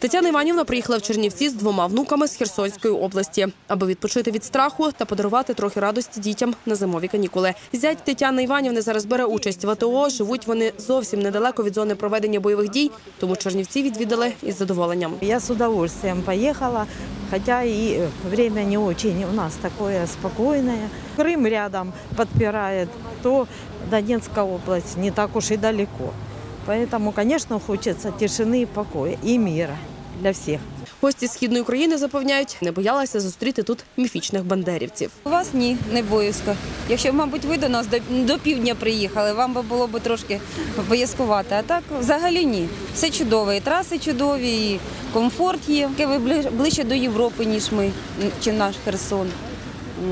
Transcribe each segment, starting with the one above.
Тетяна Іванівна приїхала в Чернівці з двома внуками з Херсонської області, аби відпочити від страху та подарувати трохи радості дітям на зимові канікули. Зять Тетяни Іванівни зараз бере участь в АТО. Живуть вони зовсім недалеко від зони проведення бойових дій, тому Чернівці відвідали із задоволенням. Я с удовольствием поехала, хотя и э, время не очень у нас такое спокойное. Крым рядом подпирает, то Донецкая область не так уж и далеко. Поэтому, конечно, хочется тишины и покоя, и мира для всех. Гості східної України запевняють, не боялися зустріти тут міфічних бандерівців. У вас ні, не боязко. Якщо, мабуть, ви до нас до, до півдня приїхали, вам би було б трошки боязкувати. А так взагалі ні. Все чудове. І траси чудові, і комфорт є. Ви бли- ближче до Європи, ніж ми, чи наш Херсон.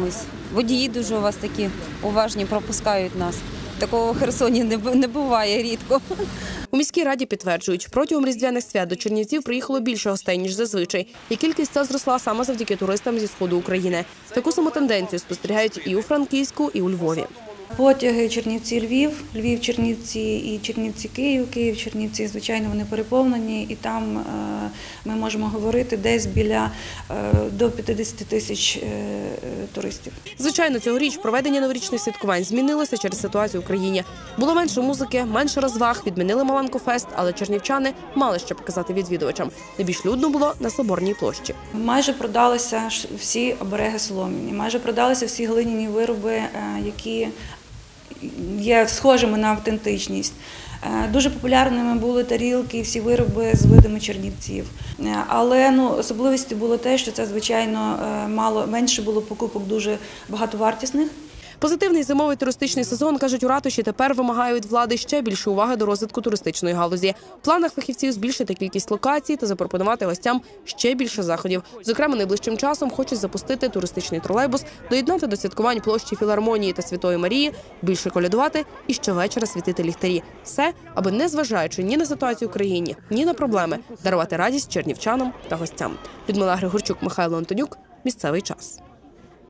Ось. Водії дуже у вас такі уважні, пропускають нас. Такого в Херсоні не, буває рідко. У міській раді підтверджують, протягом різдвяних свят до Чернівців приїхало більше гостей, ніж зазвичай. І кількість ця зросла саме завдяки туристам зі сходу України. Таку саму тенденцію спостерігають і у Франківську, і у Львові. Потяги Чернівці-Львів, Львів-Чернівці і Чернівці-Київ, Київ-Чернівці, звичайно, вони переповнені, і там е, ми можемо говорити десь біля е, до 50 тисяч е, туристів. Звичайно, цьогоріч проведення новорічних святкувань змінилося через ситуацію в країні. Було менше музики, менше розваг, відмінили Маланку Фест, але чернівчани мали що показати відвідувачам. Найбільш людно було на Соборній площі. Майже продалися всі обереги солом'яні, майже продалися всі глиняні вироби, які є схожими на автентичність. Е, Дуже популярними були тарілки і всі вироби з видами чернівців. Е, Але ну, особливістю було те, що це, звичайно, е, мало менше було покупок дуже багатовартісних. Позитивний зимовий туристичний сезон кажуть у ратуші. Тепер вимагає від влади ще більше уваги до розвитку туристичної галузі. В планах фахівців збільшити кількість локацій та запропонувати гостям ще більше заходів. Зокрема, найближчим часом хочуть запустити туристичний тролейбус, доєднати до святкувань площі філармонії та Святої Марії, більше колядувати і щовечора світити ліхтарі. Все, аби не зважаючи ні на ситуацію в країні, ні на проблеми, дарувати радість чернівчанам та гостям. Людмила Григорчук, Михайло Антонюк. Місцевий час.